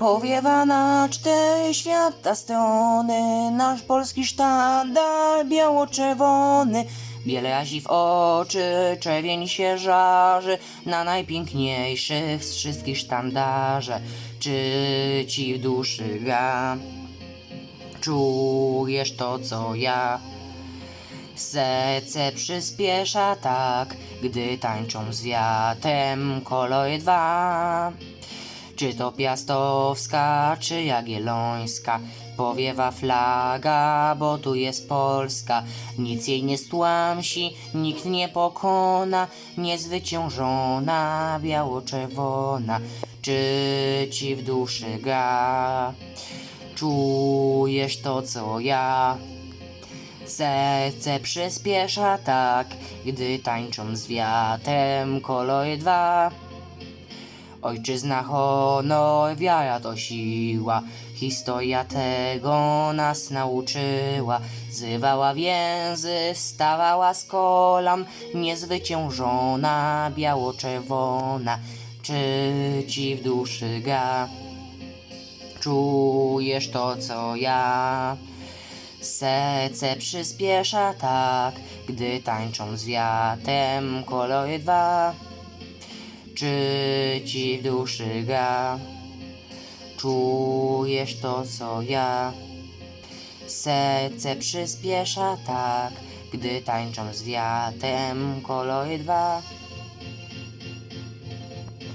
Powiewa na cztery świata strony nasz polski sztandar biało-czerwony. Biele razi w oczy, czerwień się żarzy na najpiękniejszych z wszystkich sztandarze. Czy ci w duszy gra? Czujesz to, co ja? Serce przyspiesza tak, gdy tańczą z wiatrem kolory dwa. Czy to piastowska, czy jagiellońska, powiewa flaga, bo tu jest Polska. Nic jej nie stłamsi, nikt nie pokona, niezwyciężona, biało-czerwona. Czy ci w duszy gra? Czujesz to, co ja? Serce przyspiesza tak, gdy tańczą z wiatrem kolory dwa. Ojczyzna, honor, wiara to siła, historia tego nas nauczyła. Zrywała więzy, wstawała z kolan, niezwyciężona, biało-czerwona. Czy ci w duszy gra? Czujesz to, co ja? Serce przyspiesza tak, gdy tańczą z wiatrem kolory dwa. Czy ci w duszy gra? Czujesz to, co ja? Serce przyspiesza tak, gdy tańczą z wiatrem kolory dwa.